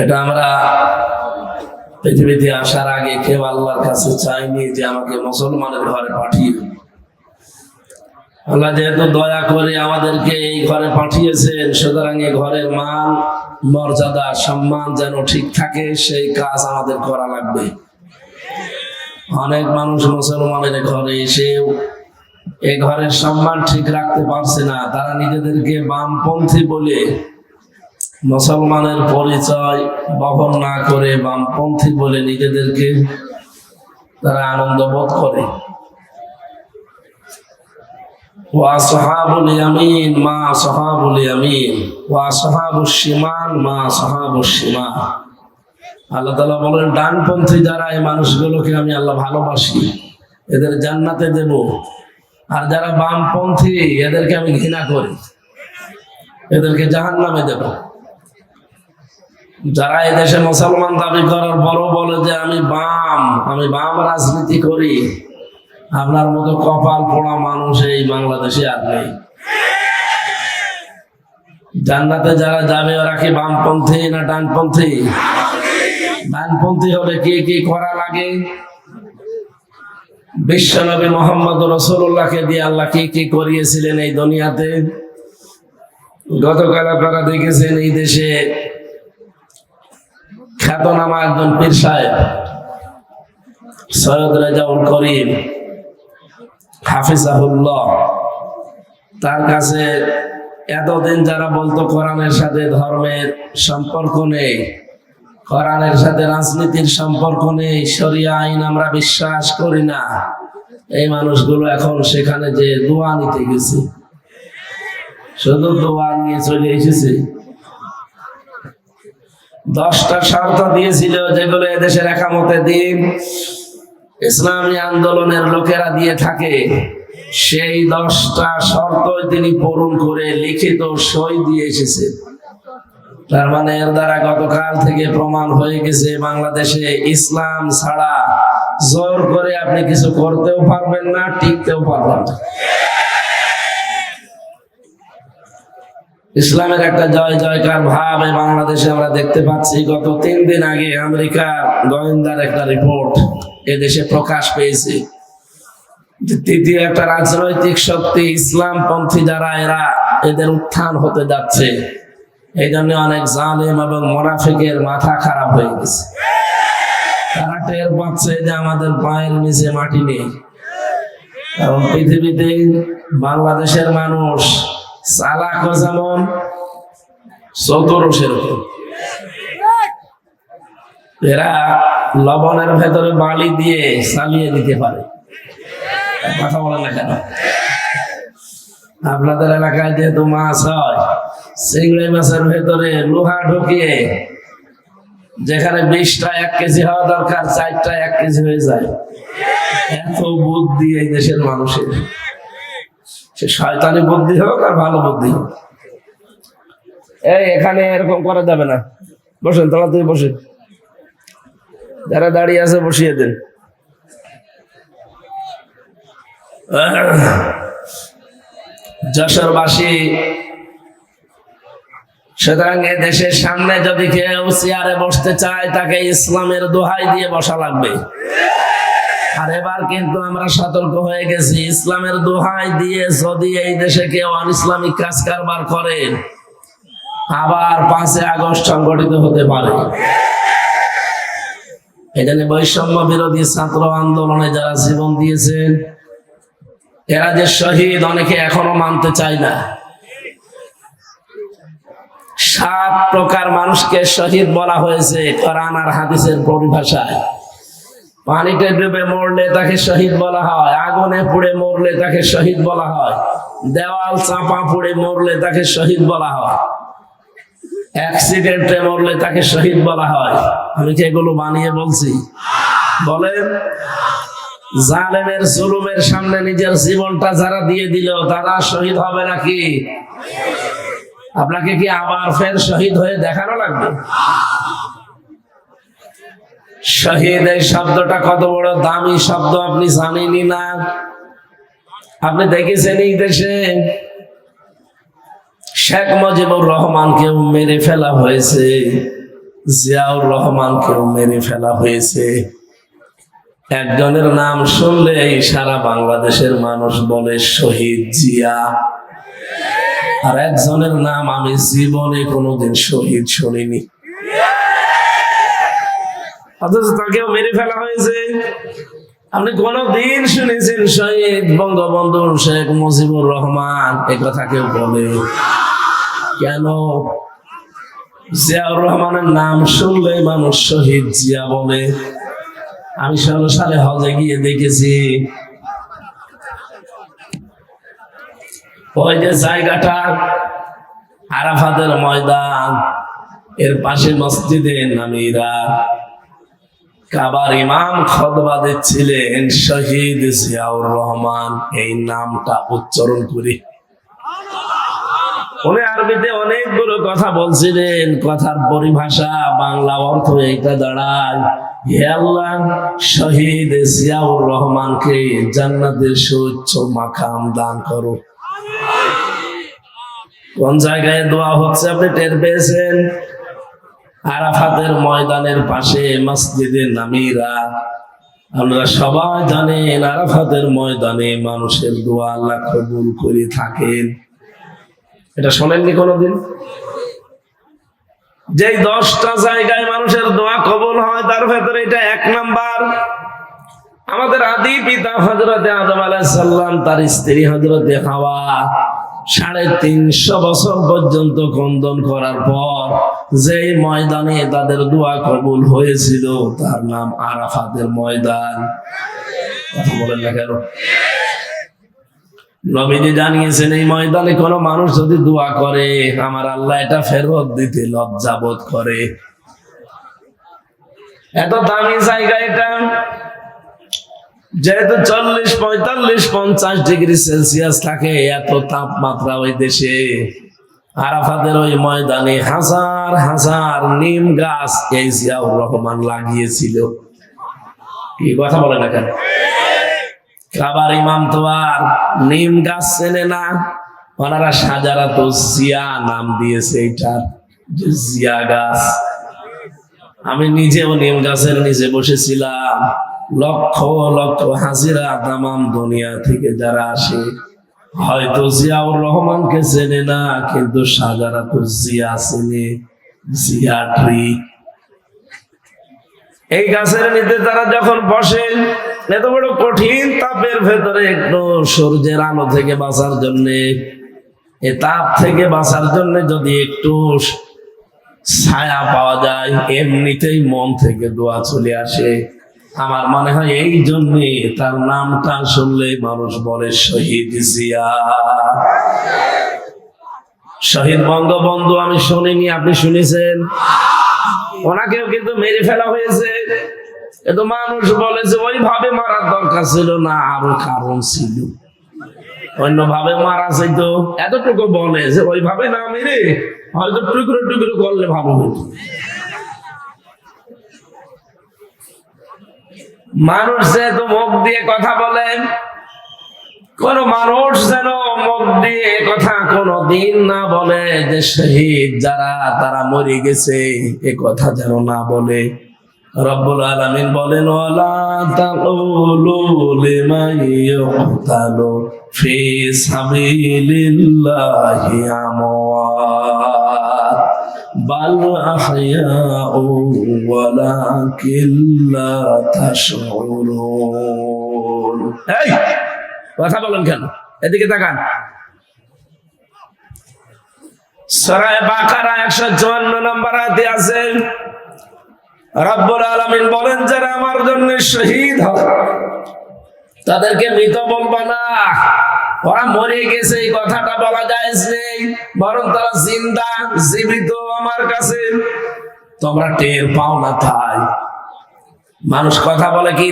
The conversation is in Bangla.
এটা আমরা পৃথিবীতে আসার আগে কেউ আল্লাহর কাছে চাইনি যে আমাকে মুসলমানের ঘরে পাঠিয়ে আল্লাহ যেহেতু দয়া করে আমাদেরকে এই ঘরে পাঠিয়েছেন, সুতরাং এই ঘরের মান, মর্যাদা, সম্মান যেন ঠিক থাকে, সেই কাজ আমাদের করা লাগবে। অনেক মানুষ মুসলমানের ঘরে এসেও এ ঘরের সম্মান ঠিক রাখতে পারছে না। তারা নিজেদেরকে বামপন্থী বলে মুসলমানের পরিচয় বহন না করে বামপন্থী বলে নিজেদেরকে তারা আনন্দ বোধ করে। আল্লাহ বলেন, ডানপন্থী যারা এই মানুষগুলোকে আমি আল্লাহ ভালোবাসি, এদের জান্নাতে দেব। আর যারা বামপন্থী, এদেরকে আমি ঘৃণা করি। এদেরকে জাহান্নামে দেব। যারা এদেশে মুসলমান দাবি করার বড় বলে যে আমি বাম আমি বাম রাজনীতি করি, আপনার মতো কপাল পোড়া মানুষ এই বাংলাদেশে আর নেই। জান্নাতে যারা যাবে, ওরা কি বামপন্থী না ডানপন্থী? ডানপন্থী হলে কি কি করা লাগে? বিশ্বনবী মোহাম্মদ রসুল্লাহকে দিয়ে আল্লাহ কি কি করিয়েছিলেন এই দুনিয়াতে? গতকাল আপনারা দেখেছেন এই দেশে খ্যাতনামা একজন পীর সাহেব, সৈয়দ রেজাউল করিম, হাফিজাহুল্লাহ। তার কাছে এতদিন যারা বলতো কোরআনের সাথে ধর্মের সম্পর্ক নেই, কোরআনের সাথে রাজনীতির সম্পর্ক নেই, শরিয়া আইন আমরা বিশ্বাস করি না। এই মানুষগুলো এখন সেখানে যে দোয়া নিতে গেছে, শুধু দোয়া নিয়ে চলে এসেছে। দশটা শর্ত দিয়েছিল যেগুলো এদেশের একামতে দিন। ইসলামী আন্দোলনের লোকেরা দিয়ে থাকে। সেই দশটা শর্ত তিনি পূরণ করে লিখিত সই দিয়ে এসেছে। তার মানে এর দ্বারা গতকাল থেকে প্রমাণ হয়ে গেছে, বাংলাদেশে ইসলাম ছাড়া জোর করে আপনি কিছু করতেও পারবেন না, টিকতেও পারবেন না। ইসলামের একটা জয় জয়কার ভাব এই বাংলাদেশে আমরা দেখতে পাচ্ছি। গত তিন দিন আগে আমেরিকা গোয়েন্দার একটা রিপোর্ট এদেশে প্রকাশ পেয়েছে। তৃতীয় একটা রাজনৈতিক শক্তি ইসলাম পন্থী যারা, এরা এদের উত্থান হতে যাচ্ছে। এই জন্য অনেক জালেম এবং মোনাফিকের মাথা খারাপ হয়ে গেছে। তারা টের পাচ্ছে যে আমাদের পায়ের নিচে মাটি নেই। কারণ পৃথিবীতে বাংলাদেশের মানুষ চালাকও যেমন চতুরও সেরকম এরা লবণের ভেতরে বালি দিয়ে চালিয়ে দিতে পারে। কথা বলেন না কেন? আপনাদের এলাকায় যেহেতু মাছ হয়, চিংড়ি মাছের ভেতরে লোহা ঢুকিয়ে যেখানে বিশটা এক কেজি হওয়া দরকার, চারটা এক কেজি হয়ে যায়। এত বুদ্ধি এই দেশের মানুষের। সে শয়তানি বুদ্ধি হোক আর ভালো বুদ্ধি হোক। এই, এখানে এরকম করা যাবে না। বসেন, তাড়াতাড়ি বসেন। যারা দাঁড়িয়ে আছে, বসিয়ে দেন। যশোরবাসী, সুতরাং এ দেশের সামনে যদি কেউ চেয়ারে বসতে চায়, তাকে ইসলামের দোহাই দিয়ে বসা লাগবে। আর এবার কিন্তু আমরা সতর্ক হয়ে গেছি। ইসলামের দোহাই দিয়ে যদি এই দেশে কেউ অন ইসলামিক কাজ কারবার করে, আবার পাঁচে আগস্ট সংগঠিত হতে পারে। এখানে বৈষম্য বিরোধী ছাত্র আন্দোলনে যারা জীবন দিয়েছেন, এরা যে শহীদ অনেকে এখনও মানতে চায় না। সাত প্রকার মানুষকে শহীদ বলা হয়েছে কোরআন আর হাদিসের পরিভাষায়। পানিতে ডুবে মরলে তাকে শহীদ বলা হয়। আগুনে পুড়ে মরলে তাকে শহীদ বলা হয়। দেওয়াল চাপা পুড়ে মরলে তাকে শহীদ বলা হয়। অ্যাক্সিডেন্টে মরলে তাকে শহীদ বলা হয়। আমি কি এগুলো বানিয়ে বলছি? বলেন, জালেমের জুলুমের সামনে নিজের জীবনটা যারা দিয়ে দিল, তারা শহীদ হবে নাকি? আপনাকে কি আবার ফের শহীদ হয়ে দেখানো লাগবে? শহীদ, এই শব্দটা কত বড় দামি শব্দ, আপনি জানেনই না। আপনি দেখেছেন এই দেশে শেখ মুজিবুর রহমানকেও মেরে ফেলা হয়েছে, জিয়াউর রহমানকেও মেরে ফেলা হয়েছে। একজনের নাম শুনলেই সারা বাংলাদেশের মানুষ বলে শহীদ জিয়া। আর একজনের নাম আমি জীবনে কোনোদিন শহীদ শুনিনি। অথচ তাকেও মেরে ফেলা হয়েছে। আপনি কোনদিন শুনেছেন শহীদ বঙ্গবন্ধু শেখ মুজিবুর রহমান এ কথা কেউ বলে? কেন? জিয়াউর রহমানের নাম শুনলে মানুষ শহীদ জিয়া বলে। আমি ষোলো সালে হজে গিয়ে দেখেছি। ওই যে জায়গাটা আরাফাতের ময়দান, এর পাশে মসজিদে নামিরা। কাবার ইমাম খতবা দিচ্ছিলেন শহীদ জিয়াউর রহমান। এই নামটা উচ্চারণ করে। উনি আরবিতে অনেকগুলো কথা বলছিলেন। কথার পরিভাষা, বাংলা অর্থ এটা দাঁড়ায়। আল্লাহ, শহীদ জিয়াউর রহমানকে জান্নাতের সুচ্ছ মাকাম দান করো। কোন জায়গায় দোয়া হচ্ছে আপনি টের পেয়েছেন? আরাফাতের ময়দানের পাশে মসজিদে নামিরা। আমরা সবাই জানেন আরাফাতের ময়দানে মানুষের দোয়া আল্লাহ কবুল করে থাকেন। এটা শোনেননি কোনোদিন? যে দশটা জায়গায় মানুষের দোয়া কবুল হয়, তার ভেতরে এটা এক নাম্বার। আমাদের আদি পিতা হজরতে আদম আলাইসাল্লাম তার স্ত্রী হজরতে হাওয়া, সাড়ে তিনশো বছর পর্যন্ত কন্দন করার পর যে ময়দানে তাদের দোয়া কবুল হয়েছিল, তার নাম আরাফাতের ময়দান। বলেন না কেন? নবীজি জানিয়েছেন, এই ময়দানে মানুষ যদি দোয়া করে, আমার আল্লাহ এটা ফেরত দিতে লজ্জা বোধ করে। এত দামি জায়গা এটা। যেহেতু চল্লিশ পঁয়তাল্লিশ পঞ্চাশ ডিগ্রি সেলসিয়াস থাকে, এত তাপমাত্রা ওই দেশে। আরাফাতের ওই ময়দানে হাজার হাজার নিম গাছ এই জিয়াউর রহমান লাগিয়েছিল। কি কথা বলে না কেন? আবার ইমাম তো আর নিম গাছ চেনে না। ওনারা সাজারা তো জিয়া নাম দিয়েছে এইটার জিয়া গাছ। আমি নিজেও নিম গাছের নিচে বসেছিলাম। লক্ষ লক্ষ হাজিরা তামাম দুনিয়া থেকে যারা আসে। হয়তো জিয়াউর রহমানকে চেনে না, কিন্তু সাজারা তো জিয়া চেনে, জিয়া ট্রি এই গাছের নিচে তারা যখন বসে, এত বড় কঠিন তাপের ভেতরে একটু সূর্যের আলো থেকে বাঁচার জন্য, এ তাপ থেকে বাঁচার জন্য যদি একটু ছায়া পাওয়া যায়, এমনিতেই মন থেকে দোয়া চলে আসে। আমার মনে হয় এই জন্যে তার নামটা শুনলে মানুষ বলে শহীদ জিয়া। শহীদ বঙ্গবন্ধু, আমি শুনিনি, আপনি শুনেছেন? ওনাকেও কিন্তু মেরে ফেলা হয়েছে। কিন্তু মানুষ বলে যে ওইভাবে মারার দরকার ছিল না, আরও কারণ ছিল। অন্যভাবে মারা যেত এতটুকু বলে যে ওইভাবে না মেরে হয়তো টুকরো টুকরো করলে ভালো হতো। মানুষ যেহেতু মুখ দিয়ে কথা বলে, কোন মানুষ যেন মুখ দিয়ে কথা কোনো দিন না বলে, যে শহীদ যারা, তারা মরে গেছে, এ কথা যেন না বলে। রব্বুল আলামিন বলেন ফি বাল আহইয়াউ ওয়ালাকিন লা তাশউরুন এই, কথা বলেন কেন? এদিকে তাকান। সরায় বাকারা একশো চুয়ান্ন নম্বর হাতে আছে, রব্বুল আলমিন বলেন, যারা আমার জন্য শহীদ হয় তাদেরকে মৃত বলবা না। ওরা মরে গেছে, এই কথাটা বলা যায় নেই। বরং তারা জিন্দা, জীবিত আমার কাছে। তোমরা টের পাও না তাই। মানুষ কথা বলে কি